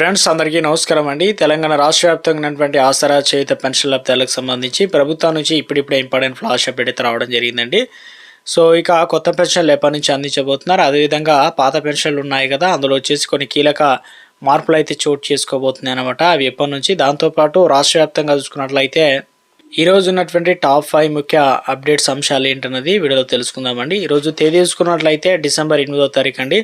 Friends అందరికీ నమస్కారం అండి. తెలంగాణ రాష్ట్ర వ్యాప్తంగా ఉన్నటువంటి ఆసరా చేత పెన్షన్ లబ్ధాలకు సంబంధించి ప్రభుత్వం నుంచి ఇప్పుడిప్పుడే ఇంపార్టెంట్ ఫ్లాష్ అప్డేట్ అయితే రావడం జరిగిందండి. సో ఇక కొత్త పెన్షన్లు ఎప్పటి నుంచి అందించబోతున్నారు? అదేవిధంగా పాత పెన్షన్లు ఉన్నాయి కదా అందులో వచ్చేసి కొన్ని కీలక మార్పులు అయితే చోటు చేసుకోబోతున్నాయి అనమాట అవి ఎప్పటి నుంచి? దాంతోపాటు రాష్ట్ర వ్యాప్తంగా చూసుకున్నట్లయితే ఈ రోజు ఉన్నటువంటి టాప్ ఫైవ్ ముఖ్య అప్డేట్స్ అంశాలు ఏంటన్నది వీడియోలో తెలుసుకుందామండి. ఈరోజు తేదీ చూసుకున్నట్లయితే డిసెంబర్ ఎనిమిదో తారీఖు అండి.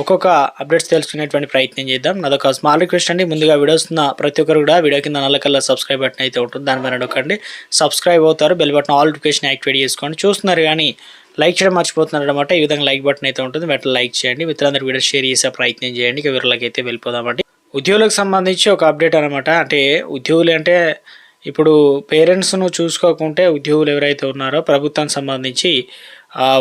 ఒక్కొక్క అప్డేట్స్ తెలుసుకునేటువంటి ప్రయత్నం చేద్దాం. నాదొక స్మాల్ రిక్వెస్ట్ అండి. ముందుగా వీడియోస్ ఉన్న ప్రతి ఒక్కరు కూడా వీడియో కింద నల్ల సబ్స్క్రైబ్ బటన్ అయితే ఉంటుంది. దాని పైన నొక్కండి. సబ్స్క్రైబ్ అవుతారు. Bell button all notification activate చేసుకోండి. చూస్తున్నారు కానీ లైక్ చేయడం మర్చిపోతున్నారు అనమాట ఈ విధంగా లైక్ బటన్ అయితే ఉంటుంది. వెంటనే లైక్ చేయండి. మిత్రులందరూ వీడియో షేర్ చేసే ప్రయత్నం చేయండి. ఇక వీరులకైతే వెళ్ళిపోదామండి. ఉద్యోగులకు సంబంధించి ఒక అప్డేట్ అనమాట అంటే ఉద్యోగులు అంటే ఇప్పుడు పేరెంట్స్ను చూసుకోకుంటే ఉద్యోగులు ఎవరైతే ఉన్నారో ప్రభుత్వానికి సంబంధించి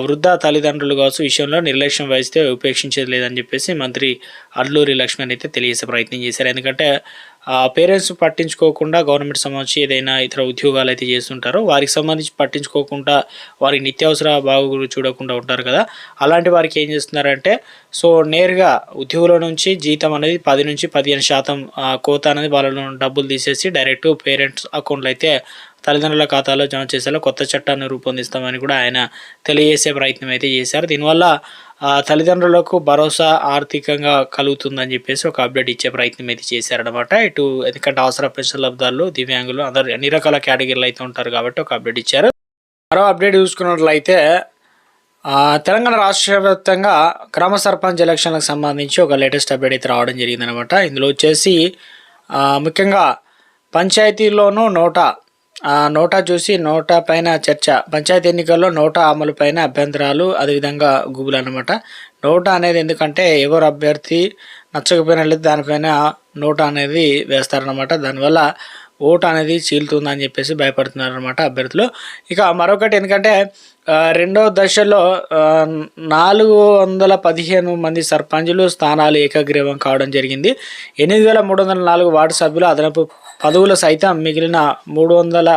వృద్ధ తల్లిదండ్రులు కావచ్చు విషయంలో నిర్లక్ష్యం వహిస్తే ఉపేక్షించేది లేదని చెప్పేసి మంత్రి అల్లూరి లక్ష్మణ్ అయితే తెలియజేసే ప్రయత్నం చేశారు. ఎందుకంటే ఆ పేరెంట్స్ పట్టించుకోకుండా గవర్నమెంట్ సంబంధించి ఏదైనా ఇతర ఉద్యోగాలు అయితే చేస్తుంటారో వారికి సంబంధించి పట్టించుకోకుండా వారి నిత్యావసర బాగు చూడకుండా ఉంటారు కదా. అలాంటి వారికి ఏం చేస్తున్నారంటే సో నేరుగా ఉద్యోగుల నుంచి జీతం అనేది పది నుంచి పదిహేను శాతం కోత అనేది వాళ్ళ డబ్బులు తీసేసి డైరెక్ట్ పేరెంట్స్ అకౌంట్లో అయితే తల్లిదండ్రుల ఖాతాలో జమ చేసేలా కొత్త చట్టాన్ని రూపొందిస్తామని కూడా ఆయన తెలియజేసే ప్రయత్నం అయితే చేశారు. దీనివల్ల తల్లిదండ్రులకు భరోసా ఆర్థికంగా కలుగుతుందని చెప్పేసి ఒక అప్డేట్ ఇచ్చే ప్రయత్నం అయితే చేశారనమాట ఇటు ఎందుకంటే అవసర పెన్షన్ లబ్ధాలు దివ్యాంగులు అందరు అన్ని రకాల కేటగిరీలు అయితే ఉంటారు కాబట్టి ఒక అప్డేట్ ఇచ్చారు. మరో అప్డేట్ చూసుకున్నట్లయితే తెలంగాణ రాష్ట్ర వ్యాప్తంగా గ్రామ సర్పంచ్ ఎలక్షన్లకు సంబంధించి ఒక లేటెస్ట్ అప్డేట్ అయితే రావడం జరిగిందనమాట ఇందులో వచ్చేసి ముఖ్యంగా పంచాయతీల్లోనూ నోటా నోటా చూసి నోటా పైన చర్చ. పంచాయతీ ఎన్నికల్లో నోటా అమలు పైన అభ్యంతరాలు అదేవిధంగా గూగుల్ అనమాట నోటా అనేది ఎందుకంటే ఎవరు అభ్యర్థి నచ్చకపోయినట్లయితే దానిపైన నోటా అనేది వేస్తారనమాట దానివల్ల ఓటు అనేది చీలుతుందని చెప్పేసి భయపడుతున్నారు అనమాట అభ్యర్థులు. ఇక మరొకటి ఎందుకంటే రెండో దశలో నాలుగు వందల పదిహేను మంది సర్పంచులు స్థానాలు ఏకగ్రీవం కావడం జరిగింది. ఎనిమిది వేల మూడు వందల నాలుగు వార్డు సభ్యులు అదనపు పదవులు సైతం మిగిలిన మూడు వందల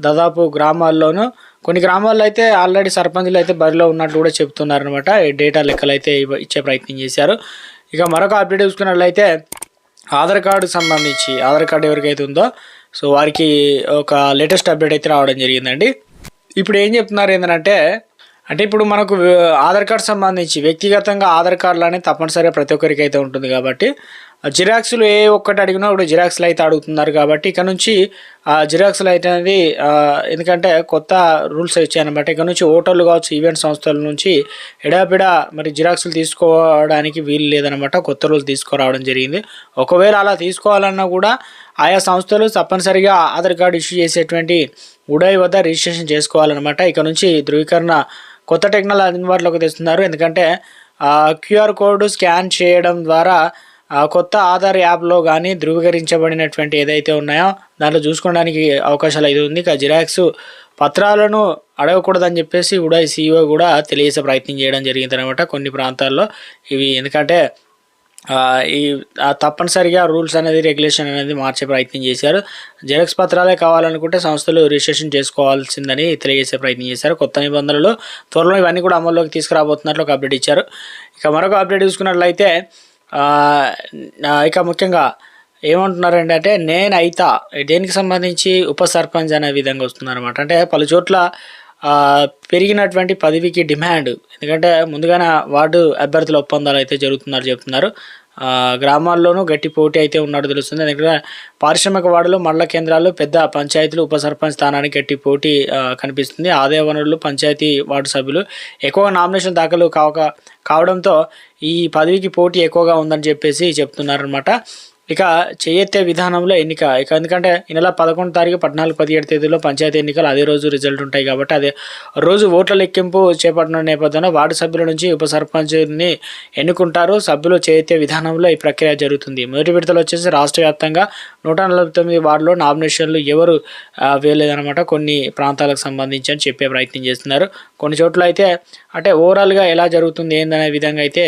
దాదాపు గ్రామాల్లోనూ కొన్ని గ్రామాల్లో అయితే ఆల్రెడీ సర్పంచులు అయితే బరిలో ఉన్నట్టు కూడా చెప్తున్నారనమాట ఈ డేటా లెక్కలు అయితే ఇచ్చే ప్రయత్నం చేశారు. ఇక మరొక అప్డేట్ చూసుకున్నట్లయితే ఆధార్ కార్డు సంబంధించి ఆధార్ కార్డు ఎవరికైతే ఉందో సో వారికి ఒక లేటెస్ట్ అప్డేట్ అయితే రావడం జరిగిందండి. ఇప్పుడు ఏం చెప్తున్నారు ఏంటంటే అంటే ఇప్పుడు మనకు ఆధార్ కార్డు సంబంధించి వ్యక్తిగతంగా ఆధార్ కార్డులు అనేది తప్పనిసరిగా ప్రతి ఒక్కరికి అయితే ఉంటుంది కాబట్టి జిరాక్స్లు ఏ ఒక్కటి అడిగినా ఇప్పుడు జిరాక్స్లు అయితే అడుగుతున్నారు కాబట్టి ఇక నుంచి ఆ జిరాక్స్లు అయితే అనేది ఎందుకంటే కొత్త రూల్స్ వచ్చాయన్నమాట. ఇక నుంచి హోటళ్ళు కావచ్చు ఈవెంట్ సంస్థల నుంచి ఎడాపిడా మరి జిరాక్స్లు తీసుకోవడానికి వీలు లేదనమాట కొత్త రూల్స్ తీసుకురావడం జరిగింది. ఒకవేళ అలా తీసుకోవాలన్నా కూడా ఆయా సంస్థలు తప్పనిసరిగా ఆధార్ కార్డు ఇష్యూ చేసేటువంటి ఉడాయి వద్ద రిజిస్ట్రేషన్ చేసుకోవాలన్నమాట. ఇక నుంచి ధృవీకరణ కొత్త టెక్నాలజీ అందుబాటులోకి తెస్తున్నారు. ఎందుకంటే క్యూఆర్ కోడ్ స్కాన్ చేయడం ద్వారా ఆ కొత్త ఆధార్ యాప్లో కానీ ధృవీకరించబడినటువంటి ఏదైతే ఉన్నాయో దాంట్లో చూసుకోవడానికి అవకాశాలు అయితే ఉంది. ఇక జిరాక్స్ పత్రాలను అడగకూడదని చెప్పేసి ఉడాయ్ సీఈఓ కూడా తెలియజేసే ప్రయత్నం చేయడం జరిగింది అనమాట కొన్ని ప్రాంతాల్లో. ఇవి ఎందుకంటే ఈ తప్పనిసరిగా రూల్స్ అనేది రెగ్యులేషన్ అనేది మార్చే ప్రయత్నం చేశారు. జెరాక్స్ పత్రాలే కావాలనుకుంటే సంస్థలు రిజిస్ట్రేషన్ చేసుకోవాల్సిందని తెలియజేసే ప్రయత్నం చేశారు. కొత్త నిబంధనలు త్వరలో ఇవన్నీ కూడా అమల్లోకి తీసుకురాబోతున్నట్లు ఒక అప్డేట్ ఇచ్చారు. ఇక మరొక అప్డేట్ చూసుకున్నట్లయితే ఇక ముఖ్యంగా ఏమంటున్నారండి అంటే నేను అయితా దేనికి సంబంధించి ఉప సర్పంచ్ అనే విధంగా వస్తుందన్నమాట. అంటే పలు చోట్ల పెరిగినటువంటి పదవికి డిమాండ్. ఎందుకంటే ముందుగానే వార్డు అభ్యర్థుల ఒప్పందాలు అయితే జరుగుతున్నారు చెప్తున్నారు. గ్రామాల్లోనూ గట్టి పోటీ అయితే ఉన్నట్టు తెలుస్తుంది. ఎందుకంటే పారిశ్రామిక వార్డులు మండల కేంద్రాలు పెద్ద పంచాయతీలు ఉప సర్పంచ్ స్థానానికి గట్టి పోటీ కనిపిస్తుంది. ఆదాయ వనరులు పంచాయతీ వార్డు సభ్యులు ఎక్కువగా నామినేషన్ దాఖలు కావక కావడంతో ఈ పదవికి పోటీ ఎక్కువగా ఉందని చెప్పేసి చెప్తున్నారనమాట ఇక చేయెత్తే విధానంలో ఎన్నిక. ఇక ఎందుకంటే ఈ నెల పదకొండు తారీఖు పద్నాలుగు పదిహేడు తేదీలో పంచాయతీ ఎన్నికలు అదే రోజు రిజల్ట్ ఉంటాయి కాబట్టి అదే రోజు ఓట్ల లెక్కింపు చేపట్టిన నేపథ్యంలో వార్డు సభ్యుల నుంచి ఉప సర్పంచ్ని ఎన్నుకుంటారు. సభ్యులు చేయెత్తే విధానంలో ఈ ప్రక్రియ జరుగుతుంది. మొదటి విడతలు వచ్చేసి రాష్ట్ర వ్యాప్తంగా నూట నలభై తొమ్మిది వార్డులో నామినేషన్లు ఎవరు ఆ, వేయలేదన్నమాట కొన్ని ప్రాంతాలకు సంబంధించి అని చెప్పే ప్రయత్నం చేస్తున్నారు. కొన్ని చోట్ల అయితే అంటే ఓవరాల్గా ఎలా జరుగుతుంది ఏందనే విధంగా అయితే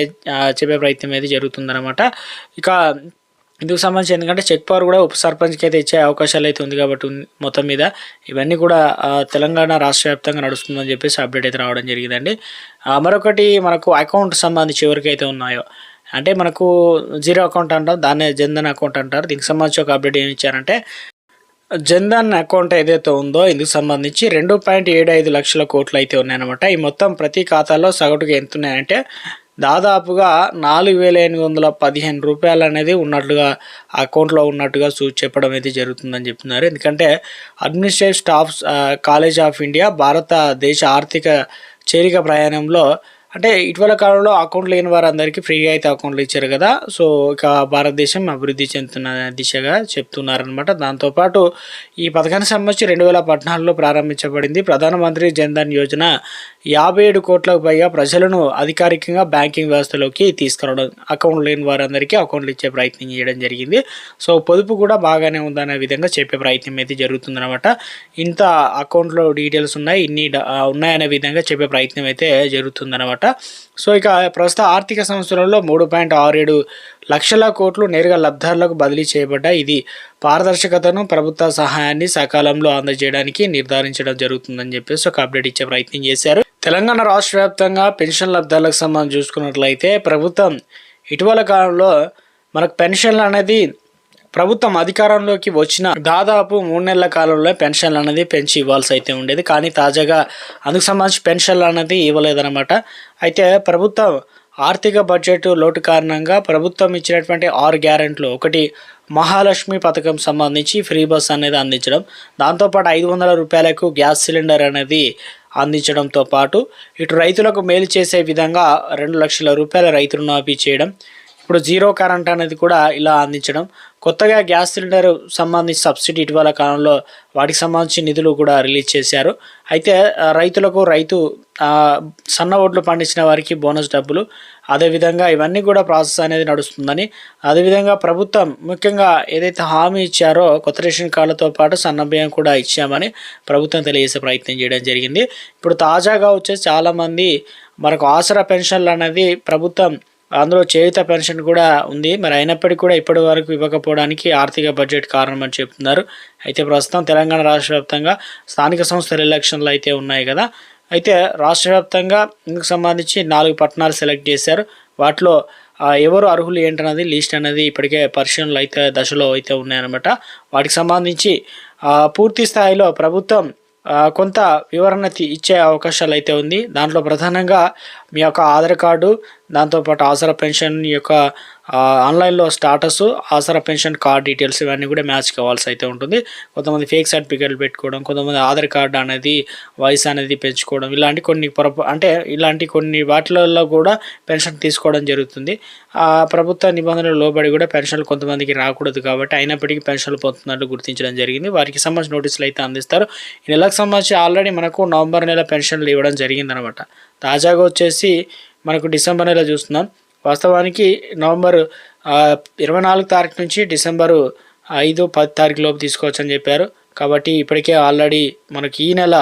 చెప్పే ప్రయత్నం అయితే జరుగుతుందన్నమాట. ఇక ఇందుకు సంబంధించి ఎందుకంటే చెక్ పవర్ కూడా ఉప సర్పంచ్కి అయితే ఇచ్చే అవకాశాలు అయితే ఉంది కాబట్టి మొత్తం మీద ఇవన్నీ కూడా తెలంగాణ రాష్ట్ర వ్యాప్తంగా నడుస్తుందని చెప్పేసి అప్డేట్ అయితే రావడం జరిగిందండి. మరొకటి మనకు అకౌంట్ సంబంధించి ఎవరికైతే ఉన్నాయో అంటే మనకు జీరో అకౌంట్ అంటాం దాన్నే జన్ధన్ అకౌంట్ అంటారు. దీనికి సంబంధించి ఒక అప్డేట్ ఏమి ఇచ్చారంటే జన్ధన్ అకౌంట్ ఏదైతే ఉందో ఇందుకు సంబంధించి రెండు పాయింట్ ఏడు ఐదు లక్షల కోట్లు అయితే ఉన్నాయన్నమాట. ఈ మొత్తం ప్రతి ఖాతాలో సగటుగా ఎంత ఉన్నాయంటే దాదాపుగా నాలుగు వేల ఎనిమిది వందల పదిహేను రూపాయలు అనేది ఉన్నట్లుగా అకౌంట్లో ఉన్నట్టుగా చూ చెప్పడం అయితే జరుగుతుందని చెప్తున్నారు. ఎందుకంటే administrative staff college of India భారతదేశ ఆర్థిక చేరిక ప్రయాణంలో అంటే ఇటీవల కాలంలో అకౌంట్ లేని వారందరికీ ఫ్రీగా అయితే అకౌంట్లు ఇచ్చారు కదా. సో ఇక భారతదేశం అభివృద్ధి చెందుతున్న దిశగా చెప్తున్నారనమాట దాంతోపాటు ఈ పథకానికి సంబంధించి రెండు వేల పద్నాలుగులో ప్రారంభించబడింది. ప్రధానమంత్రి జన్ధన్ యోజన యాభై ఏడు కోట్లకు పైగా ప్రజలను అధికారికంగా బ్యాంకింగ్ వ్యవస్థలోకి తీసుకురావడం అకౌంట్ లేని వారందరికీ అకౌంట్లు ఇచ్చే ప్రయత్నం చేయడం జరిగింది. సో పొదుపు కూడా బాగానే ఉందనే విధంగా చెప్పే ప్రయత్నం అయితే జరుగుతుందన్నమాట. ఇంత అకౌంట్లో డీటెయిల్స్ ఉన్నాయి ఇన్ని ఉన్నాయనే విధంగా చెప్పే ప్రయత్నం అయితే జరుగుతుందన్నమాట. సో ఇక ప్రస్తుత ఆర్థిక సంవత్సరంలో మూడు పాయింట్ ఆరు ఏడు లక్షల కోట్లు నేరుగా లబ్ధారులకు బదిలీ చేయబడ్డాయి. ఇది పారదర్శకతను ప్రభుత్వ సహాయాన్ని సకాలంలో అందజేయడానికి నిర్ధారించడం జరుగుతుందని చెప్పేసి ఒక అప్డేట్ ఇచ్చే ప్రయత్నం చేశారు. తెలంగాణ రాష్ట్ర వ్యాప్తంగా పెన్షన్ లబ్ధాలకు సంబంధం చూసుకున్నట్లయితే ప్రభుత్వం ఇటీవల కాలంలో మనకు పెన్షన్లు అనేది ప్రభుత్వం అధికారంలోకి వచ్చిన దాదాపు మూడు నెలల కాలంలో పెన్షన్లు అనేది పెంచి ఇవ్వాల్సి అయితే ఉండేది. కానీ తాజాగా అందుకు సంబంధించి పెన్షన్లు అనేది ఇవ్వలేదన్నమాట. అయితే ప్రభుత్వం ఆర్థిక బడ్జెట్ లోటు కారణంగా ప్రభుత్వం ఇచ్చినటువంటి ఆరు గ్యారెంట్లు ఒకటి మహాలక్ష్మి పథకం సంబంధించి ఫ్రీ బస్ అనేది అందించడం దాంతోపాటు ఐదు వందల రూపాయలకు గ్యాస్ సిలిండర్ అనేది అందించడంతో పాటు ఇటు రైతులకు మేలు చేసే విధంగా రెండు లక్షల రూపాయల రైతు రుణమాఫీ చేయడం ఇప్పుడు జీరో కరెంట్ అనేది కూడా ఇలా అందించడం కొత్తగా గ్యాస్ సిలిండర్ సంబంధించి సబ్సిడీ ఇటీవల కాలంలో వాటికి సంబంధించి నిధులు కూడా రిలీజ్ చేశారు. అయితే రైతులకు రైతు సన్న ఓట్లు పండించిన వారికి బోనస్ డబ్బులు. అదేవిధంగా ఇవన్నీ కూడా ప్రాసెస్ అనేది నడుస్తుందని. అదేవిధంగా ప్రభుత్వం ముఖ్యంగా ఏదైతే హామీ ఇచ్చారో కొత్త రేషన్ కార్డులతో పాటు సన్న బియ్యం కూడా ఇచ్చామని ప్రభుత్వం తెలియజేసే ప్రయత్నం చేయడం జరిగింది. ఇప్పుడు తాజాగా వచ్చేసి చాలామంది మనకు ఆసరా పెన్షన్లు అనేది ప్రభుత్వం అందులో చేయుత పెన్షన్ కూడా ఉంది. మరి అయినప్పటికీ కూడా ఇప్పటి వరకు ఇవ్వకపోవడానికి ఆర్థిక బడ్జెట్ కారణం అని చెప్తున్నారు. అయితే ప్రస్తుతం తెలంగాణ రాష్ట్ర వ్యాప్తంగా స్థానిక సంస్థల ఎలక్షన్లు అయితే ఉన్నాయి కదా. అయితే రాష్ట్ర వ్యాప్తంగా ఇందుకు సంబంధించి నాలుగు పట్టణాలు సెలెక్ట్ చేశారు. వాటిలో ఎవరు అర్హులు ఏంటన్నది లిస్ట్ అనేది ఇప్పటికే పరిశీలనలు అయితే దశలో అయితే ఉన్నాయన్నమాట. వాటికి సంబంధించి పూర్తి స్థాయిలో ప్రభుత్వం కొంత వివరణ ఇచ్చే అవకాశాలు అయితే ఉంది. దాంట్లో ప్రధానంగా మీ యొక్క ఆధార్ కార్డు దాంతోపాటు ఆసరా పెన్షన్ యొక్క ఆన్లైన్లో status Aasara pension card details ఇవన్నీ కూడా మ్యాచ్ కావాల్సి అయితే ఉంటుంది. కొంతమంది ఫేక్ సర్టిఫికేట్లు పెట్టుకోవడం కొంతమంది ఆధార్ కార్డు అనేది వయసు అనేది పెంచుకోవడం ఇలాంటి కొన్ని పొరపా అంటే ఇలాంటి కొన్ని వాటిలలో కూడా పెన్షన్ తీసుకోవడం జరుగుతుంది. ఆ ప్రభుత్వ నిబంధనలు లోబడి కూడా పెన్షన్లు కొంతమందికి రాకూడదు కాబట్టి అయినప్పటికీ పెన్షన్లు పొందుతున్నట్లు గుర్తించడం జరిగింది. వారికి సంబంధించిన నోటీసులు అయితే అందిస్తారు. ఈ నెలకు సంబంధించి ఆల్రెడీ మనకు నవంబర్ నెల పెన్షన్లు ఇవ్వడం జరిగిందనమాట తాజాగా వచ్చేసి మనకు డిసెంబర్ నెల చూస్తున్నాం. వాస్తవానికి నవంబర్ ఇరవై నాలుగు తారీఖు నుంచి డిసెంబరు ఐదు పది తారీఖు లోపు తీసుకోవచ్చని చెప్పారు. కాబట్టి ఇప్పటికే ఆల్రెడీ మనకి ఈ నెల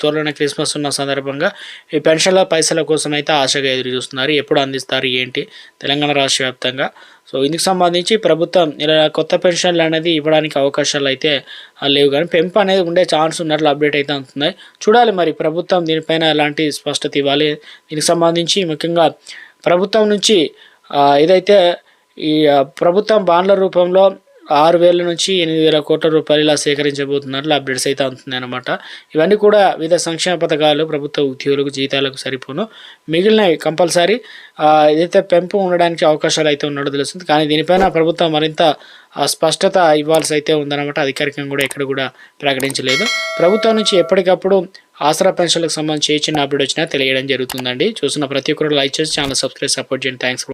త్వరలోనే క్రిస్మస్ ఉన్న సందర్భంగా ఈ పెన్షన్ల పైసల కోసం అయితే ఆశగా ఎదురు చూస్తున్నారు. ఎప్పుడు అందిస్తారు ఏంటి? తెలంగాణ రాష్ట్ర వ్యాప్తంగా. సో ఇందుకు సంబంధించి ప్రభుత్వం ఇలా కొత్త పెన్షన్లు అనేది ఇవ్వడానికి అవకాశాలు అయితే లేవు. కానీ పెంపు అనేది ఉండే ఛాన్స్ ఉన్నట్లు అప్డేట్ అయితే అవుతున్నాయి చూడాలి మరి ప్రభుత్వం దీనిపైన ఎలాంటి స్పష్టత ఇవ్వాలి. దీనికి సంబంధించి ముఖ్యంగా ప్రభుత్వం నుంచి ఇదైతే ఏదైతే ఈ ప్రభుత్వం బాండ్ల రూపంలో ఆరు వేల నుంచి ఎనిమిది వేల కోట్ల రూపాయలు ఇలా సేకరించబోతున్నట్లు అప్డేట్స్ అయితే అవుతున్నాయి అనమాట ఇవన్నీ కూడా వివిధ సంక్షేమ పథకాలు ప్రభుత్వ ఉద్యోగులకు జీతాలకు సరిపోను. మిగిలినవి కంపల్సరీ ఏదైతే పెంపు ఉండడానికి అవకాశాలు అయితే ఉన్నట్టు తెలుస్తుంది. కానీ దీనిపైన ప్రభుత్వం మరింత స్పష్టత ఇవ్వాల్సి అయితే ఉందన్నమాట. అధికారికంగా కూడా ఎక్కడ కూడా ప్రకటించలేదు. ప్రభుత్వం నుంచి ఎప్పటికప్పుడు ఆసరా పెన్షన్లకు సంబంధించి ఏ చిన్న అప్డేట్ వచ్చినా తెలియడం జరుగుతుందండి. చూసిన ప్రతి ఒక్కరు లైక్ చేసి ఛానల్ సబ్స్క్రైబ్ సపోర్ట్ చేయండి. థ్యాంక్స్